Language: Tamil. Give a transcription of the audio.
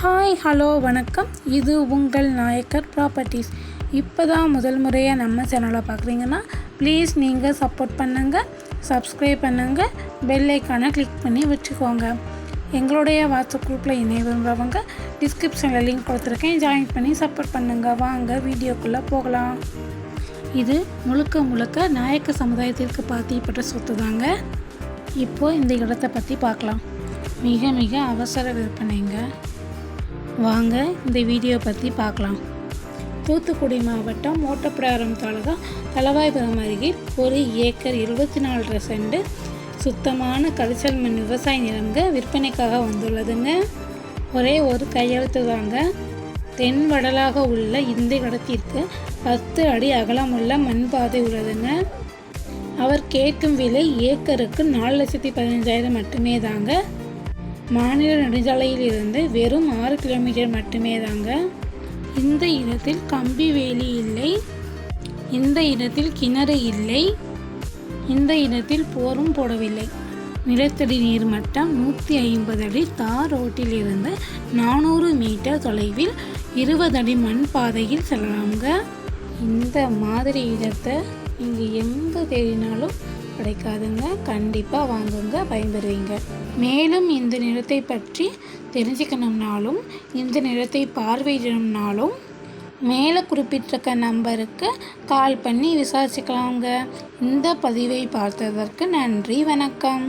ஹாய் ஹலோ வணக்கம். இது உங்கள் நாயக்கர் ப்ராப்பர்ட்டிஸ் இப்போ தான் முதல் முறையாக நம்ம சேனலை பார்க்குறீங்கன்னா ப்ளீஸ் நீங்கள் சப்போர்ட் பண்ணுங்கள் சப்ஸ்கிரைப் பண்ணுங்கள் பெல் ஐக்கானை கிளிக் பண்ணி வச்சுக்கோங்க. எங்களுடைய வாட்ஸ்அப் குரூப்பில் இணைய விரும்புகிறவங்க டிஸ்கிரிப்ஷனில் லிங்க் கொடுத்துருக்கேன். ஜாயின் பண்ணி சப்போர்ட் பண்ணுங்கள் வாங்க வீடியோக்குள்ளே போகலாம். இது முழுக்க முழுக்க நாயக்க சமுதாயத்திற்கு பாத்தியப்பட்ட சொத்து தாங்க இப்போது இந்த இடத்தை பற்றி பார்க்கலாம். மிக மிக அவசர விற்பனைங்க. வாங்க இந்த வீடியோ பற்றி பார்க்கலாம். தூத்துக்குடி மாவட்டம் ஓட்டப்பிடாரம் தாலுகா தலவாய்புரம் அருகே ஒரு ஏக்கர் இருபத்தி நாலு செண்டு சுத்தமான கரிசல் மண் விவசாய நிலங்க விற்பனைக்காக வந்துள்ளதுங்க. ஒரே ஒரு கையெழுத்து தாங்க. தென் வடலாக உள்ள இந்த இடத்திற்கு பத்து அடி அகலமுள்ள மண் பாதை உள்ளதுங்க. அவர் கேட்கும் விலை ஏக்கருக்கு நாலு லட்சத்தி பதினஞ்சாயிரம் மட்டுமே தாங்க. மாநில நெடுஞ்சாலையில் இருந்து வெறும் ஆறு கிலோமீட்டர் மட்டுமே தாங்க. இந்த இடத்தில் கம்பி வேலி இல்லை. இந்த இடத்தில் கிணறு இல்லை. இந்த இடத்தில் போரும் போடவில்லை. நிலத்தடி நீர் மட்டம் நூற்றி ஐம்பது அடி தார் ரோட்டில் இருந்து நானூறு மீட்டர் தொலைவில் இருபது அடி மண் பாதையில் செல்லலாங்க இந்த மாதிரி இடத்தை நீங்கள் எங்கே தேடினாலும் கிடைக்காதுங்க. கண்டிப்பாக வாங்குங்க பயன்பெறுவீங்க. மேலும் இந்த நிறத்தை பற்றி தெரிஞ்சுக்கணும்னாலும் இந்த நிறத்தை பார்வையிடணும்னாலும் மேலே குறிப்பிட்டிருக்க நம்பருக்கு கால் பண்ணி விசாரிச்சுக்கலாங்க. இந்த பதிவை பார்த்ததற்கு நன்றி வணக்கம்.